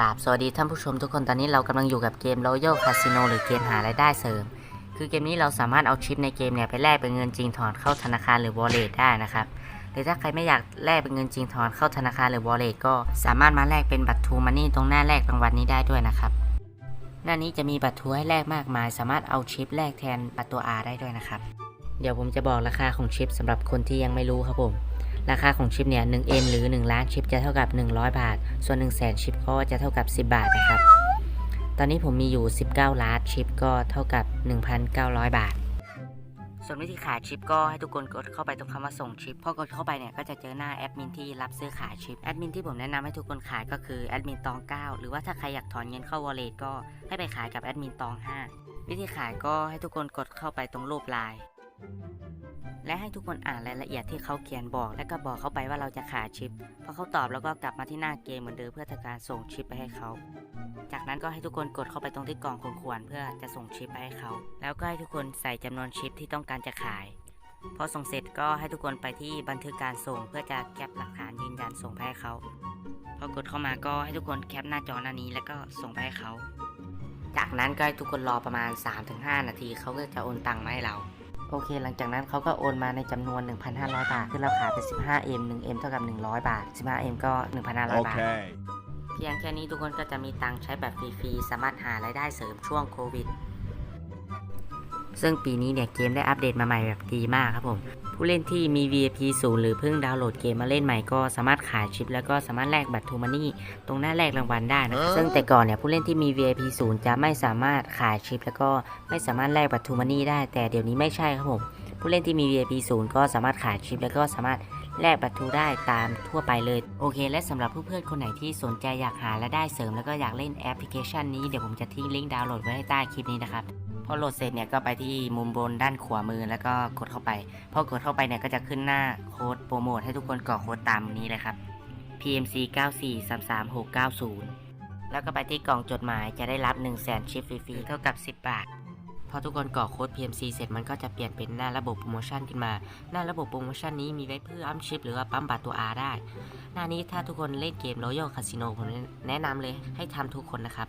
ราบสวัสดีท่านผู้ชมทุกคนตอนนี้เรากำลังอยู่กับเกม Royal Casino หรือเกมหารายได้เสริม คือเกมนี้เราสามารถเอาชิปในเกมเนี่ยไปแลกเป็นเงินจริงถอนเข้าธนาคารหรือ wallet ได้นะครับหรือถ้าใครไม่อยากแลกเป็นเงินจริงถอนเข้าธนาคารหรือ wallet ก็สามารถมาแลกเป็นบัตรทูมันนี่ตรงหน้าแลกรางวัลนี้ได้ด้วยนะครับหน้านี้จะมีบัตรทูให้แลกมากมาย สามารถเอาชิปแลกแทนบัตรตัว R ได้ด้วยนะครับ เดี๋ยวผมจะบอกราคาของชิปสำหรับคนที่ยังไม่รู้ครับผม ราคาของชิปเนี่ย 1M หรือ 1 ล้านชิปจะเท่ากับ 100 บาท ส่วน 1 0 0 0 0แสนชิปก็จะเท่ากับ 10 บาทนะครับ ตอนนี้ผมมีอยู่ 19 ล้านชิปก็เท่ากับ 1,900 บาท ส่วนวิธีขายชิปก็ให้ทุกคนกดเข้าไปตรงคำว่าส่งชิป พอกดเข้าไปเนี่ยก็จะเจอหน้าแอดมินที่รับซื้อขายชิป แอดมินที่ผมแนะนำให้ทุกคนขายก็คือแอดมินตอง 9 หรือว่าถ้าใครอยากถอนเงินเข้าวอลเล็ตก็ให้ไปขายกับแอดมินตอง 5 วิธีขายก็ให้ทุกคนกดเข้าไปตรงรูปไลน์ และให้ทุกคนอ่านรายละเอียดที่เขาเขียนบอก และก็บอกเขาไปว่าเราจะขายชิปพอเขาตอบแล้วก็กลับมาที่หน้าเกมเหมือนเดิมเพื่อทำการส่งชิปไปให้เขา จากนั้นก็ให้ทุกคนกดเข้าไปตรงที่กล่องควรเพื่อจะส่งชิปไปให้เขา แล้วก็ให้ทุกคนใส่จำนวนชิปที่ต้องการจะขายพอส่งเสร็จก็ให้ทุกคนไปที่บันทึกการส่งเพื่อจะแคปหลักฐานยืนยันส่งไปให้เขาพอกดเข้ามาก็ให้ทุกคนแคปหน้าจอหน้านี้แล้วก็ส่งไปให้เขา จากนั้นก็ให้ทุกคนรอประมาณ 3-5 นาทีเขาก็จะโอนตังค์มาให้เรา โอเค หลังจากนั้นเขาก็โอนมาในจำนวน 1,500 บาทคือเราขายไป 15M 1M เท่ากับ 100 บาท 15M ก็ 1,500 บาท Okay. เพียงแค่นี้ทุกคนก็จะมีตังค์ใช้แบบฟรีๆ สามารถหารายได้เสริมช่วงโควิดซึ่งปีนี้เนี่ยเกมได้อัปเดตมาใหม่แบบดีมากครับผม ผู้เล่นที่มี VIP ศูนย์หรือเพิ่งดาวน์โหลดเกมมาเล่นใหม่ก็สามารถขายชิป แล้วก็สามารถแลกบัตรทูมานี่ตรงหน้าแลกรางวัลได้นะครับซึ่งแต่ก่อนเนี่ยผู้เล่นที่มี VIP ศูนย์จะไม่สามารถขายชิป แล้วก็ไม่สามารถแลกบัตรทูมานี่ได้ แต่เดี๋ยวนี้ไม่ใช่ครับผมผู้เล่นที่มี VIP ศูนย์ก็สามารถขายชิป แล้วก็สามารถแลกบัตรทูได้ตามทั่วไปเลย โอเค และสำหรับเพื่อนๆคนไหนที่สนใจอยากหารายได้เสริม แล้วก็อยากเล่นแอปพลิเคชันนี้เดี๋ยวผมจะทิ้งลิงก์ดาวน์โหลดไว้ให้ใต้คลิปนี้นะครับพ อโหลดเสร็จเนี่ยก็ไปที่มุมบนด้านขวามือแล้วก็กดเข้าไปพอกดเข้าไปเนี่ยก็จะขึ้นหน้าโค้ดโปรโมทให้ทุกคนกรอกโค้ดตามนี้เลยครับ PMC 94 33 690 แล้วก็ไปที่กล่องจดหมายจะได้รับ 1 0 0 0 0แชิปฟรีๆ เท่ากับ 10 บาท พอทุกคนกรอกโค้ด PMC เสร็จมันก็จะเปลี่ยนเป็นหน้าระบบโปรโมชั่นขึ้นมา หน้าระบบโปรโมชั่นนี้มีไว้เพื่ออัพชิปหรือว่าปั๊มบัตรตัว R ได้ หน้านี้ถ้าทุกคนเล่นเกม Royal Casino ผมแนะนำเลยให้ทำทุกคนนะครับ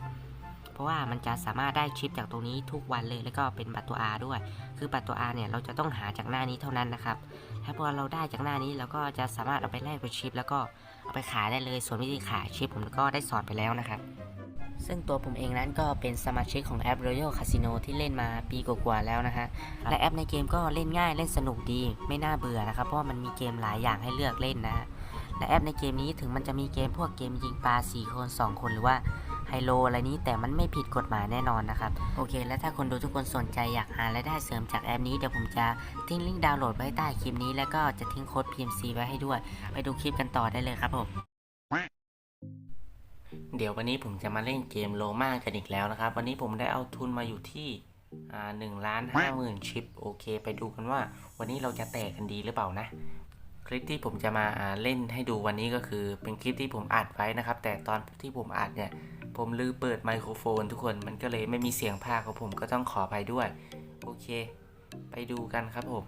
เพราะว่ามันจะสามารถได้ชิปจากตรงนี้ทุกวันเลยแล้วก็เป็นบัตรตัว R ด้วย คือบัตรตัว R เนี่ยเราจะต้องหาจากหน้านี้เท่านั้นนะครับถ้าพอเราได้จากหน้านี้เราก็จะสามารถเอาไปแลกเป็นชิป แล้วก็เอาไปขายได้เลย ส่วนวิธีขายชิปผมก็ได้สอนไปแล้วนะครับซึ่งตัวผมเองนั้นก็เป็นสมาชิกของแอป Royal Casino ที่เล่นมาปีกว่าๆแล้วนะฮะ และแอปในเกมก็เล่นง่ายเล่นสนุกดี ไม่น่าเบื่อนะครับ เพราะมันมีเกมหลายอย่างให้เลือกเล่นนะฮะและแอปในเกมนี้ถึงมันจะมีเกมพวกเกมยิงปลา 4 คน 2 คนหรือว่า ไฮโลอะไรนี้แต่มันไม่ผิดกฎหมายแน่นอนนะครับ โอเค และถ้าคนดูทุกคนสนใจอยากหารายได้เสริมจากแอปนี้เดี๋ยวผมจะทิ้งลิงก์ดาวน์โหลดไว้ใต้คลิปนี้ แล้วก็จะทิ้งโค้ด PMC ไว้ให้ด้วย ไปดูคลิปกันต่อได้เลยครับผมเดี๋ยววันนี้ผมจะมาเล่นเกมโลมากันอีกแล้วนะครับ วันนี้ผมได้เอาทุนมาอยู่ที่อ่าหนึ่งล้านห้าหมื่นชิปโอเค ไปดูกันว่า วันนี้เราจะแตกกันดีหรือเปล่านะ คลิปที่ผมจะมาอ่าเล่นให้ดูวันนี้ก็คือเป็นคลิปที่ผมอัดไว้นะครับ แต่ตอนที่ผมอัดเนี่ย ผมลืมเปิดไมโครโฟนทุกคนมันก็เลยไม่มีเสียงภาคของผมก็ต้องขออภัยด้วย โอเค ไปดูกันครับผม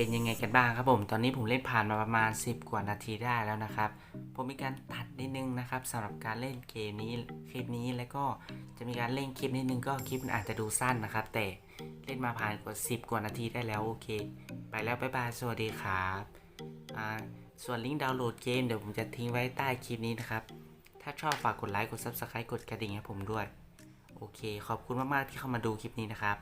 เป็นยังไงกันบ้างครับผม ตอนนี้ผมเล่นผ่านมาประมาณ 10 กว่านาทีได้แล้วนะครับ ผมมีการตัดนิดนึงนะครับสำหรับการเล่นเกมนี้คลิปนี้แล้วก็จะมีการเล่นคลิปนิดนึงก็คลิปมันอาจจะดูสั้นนะครับ แต่เล่นมาผ่านกว่า 10 กว่านาทีได้แล้วโอเค ไปแล้วบ๊ายบายสวัสดีครับอ่าส่วนลิงก์ดาวน์โหลดเกมเดี๋ยวผมจะทิ้งไว้ใต้คลิปนี้นะครับ ถ้าชอบฝากกดไลค์กด Subscribe กดกระดิ่งให้ผมด้วย โอเค ขอบคุณมากๆที่เข้ามาดูคลิปนี้นะครับ